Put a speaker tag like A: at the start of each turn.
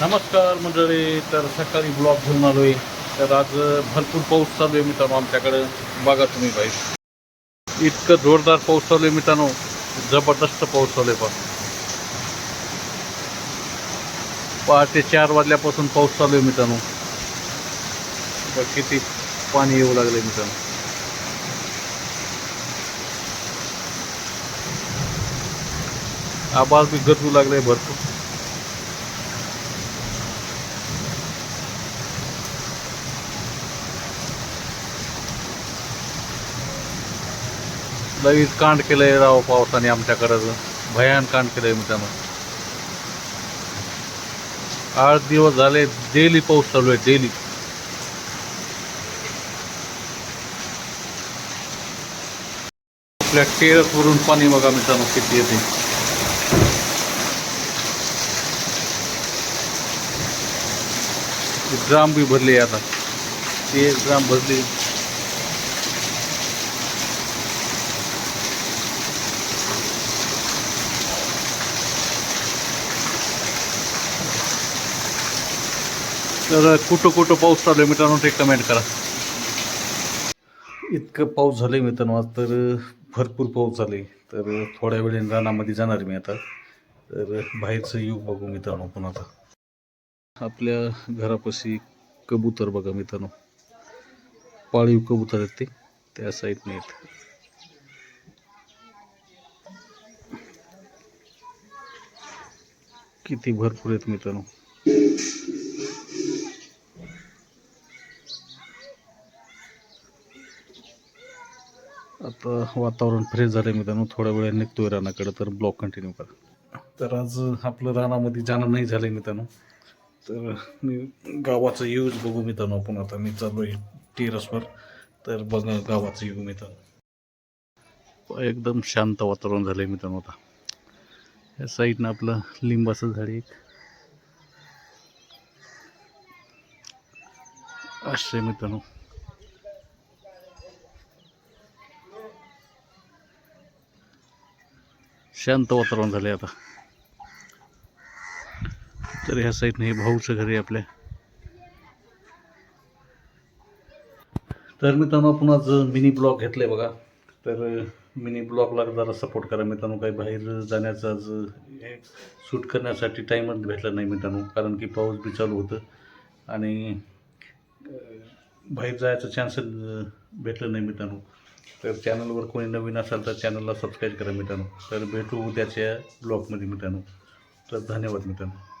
A: नमस्कार मंडळी तर सकाळी ब्लॉग घेऊन आलोय. तर आज भरपूर पाऊस चालू आहे मित्रांनो आमच्याकडं. बघा तुम्ही बाई इतकं जोरदार पाऊस चालू आहे मित्रांनो. जबरदस्त पाऊस चालू आहे पण. पहाटे चार वाजल्यापासून पाऊस चालू आहे मित्रांनो. किती पाणी येऊ लागले मित्रांनो. आबाज बी गरजू लागले भरपूर. लगेच कांड केलंय राव पावसाने आमच्याकडं भयान कांड केलंय मित्रांनो आठ दिवस झाले डेली पाऊस चालू आहे डेली आपल्या टेरसवरून पाणी बघा मित्रांनो किती येते. ग्राम बी भरले आता. ते एक ड्राम भरले. तर कुठं कुठं पाऊस चालू आहे मित्रांनो ते कमेंट करा. इतकं पाऊस झालंय मित्रांनो आज तर भरपूर पाऊस झाले तर थोड्या वेळेने रानामध्ये जाणार मी आता. तर बाहेरचं युग बघू मित्रांनो पण आता. आपल्या घरापाशी कबूतर बघा मित्रांनो. पाळीव कबूतर आहेत ते. त्या साईडने आहेत. किती भरपूर आहेत मित्रांनो. आता वातावरण फ्रेश झालं मित्रांनो. थोड्या वेळ निघतोय रानाकडे तर ब्लॉक कंटिन्यू करा. तर आज आपलं रानामध्ये जाणं नाही झालं मित्रांनो. तर मी गावाचं यूज बघू मित्रांनो आपण आता. मी चालू आहे टेरसवर तर बघा गावाचं येऊ मित्रांनो. एकदम शांत वातावरण झालं आहे मित्रांनो आता. या साईडनं आपलं लिंबाचं झाड आहे एक. असे मित्रांनो. शांत वातावरण झाले आता. तर ह्या साईडने हे भाऊचं घर आहे आपल्या. तर मित्रांनो आपण आज मिनी ब्लॉग घेतले बघा. तर मिनी ब्लॉगला जरा सपोर्ट करा मित्रांनो. काही बाहेर जाण्याचा आज हे शूट करण्यासाठी टाईमच भेटला नाही मित्रांनो. कारण की पाऊस बी चालू होतं. आणि बाहेर जायचं चान्स भेटलं नाही मित्रांनो. तर चॅनलवर कोणी नवीन असाल तर चॅनलला सबस्क्राईब करा मित्रांनो. तर भेटू उद्याच्या ब्लॉगमध्ये मित्रांनो. तर धन्यवाद मित्रांनो.